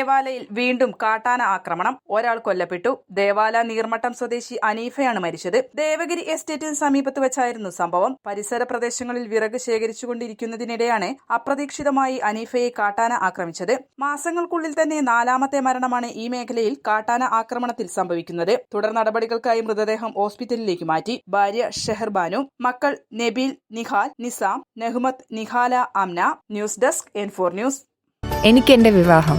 ദേവാലയിൽ വീണ്ടും കാട്ടാന ആക്രമണം. ഒരാൾ കൊല്ലപ്പെട്ടു. ദേവാല നീർമട്ടം സ്വദേശി അനീഫയാണ് മരിച്ചത്. ദേവഗിരി എസ്റ്റേറ്റിന് സമീപത്ത് വെച്ചായിരുന്നു സംഭവം. പരിസര പ്രദേശങ്ങളിൽ വിറക് ശേഖരിച്ചുകൊണ്ടിരിക്കുന്നതിനിടെയാണ് അപ്രതീക്ഷിതമായി അനീഫയെ കാട്ടാന ആക്രമിച്ചത്. മാസങ്ങൾക്കുള്ളിൽ തന്നെ നാലാമത്തെ മരണമാണ് ഈ മേഖലയിൽ കാട്ടാന ആക്രമണത്തിൽ സംഭവിക്കുന്നത്. തുടർ നടപടികൾക്കായി മൃതദേഹം ഹോസ്പിറ്റലിലേക്ക് മാറ്റി. ഭാര്യ ഷെഹർബാനു മക്കൾ Nabeel Nihal Nizam Nehmath Nihala Amna. News desk N four news. എനിക്ക് എന്റെ വിവാഹം.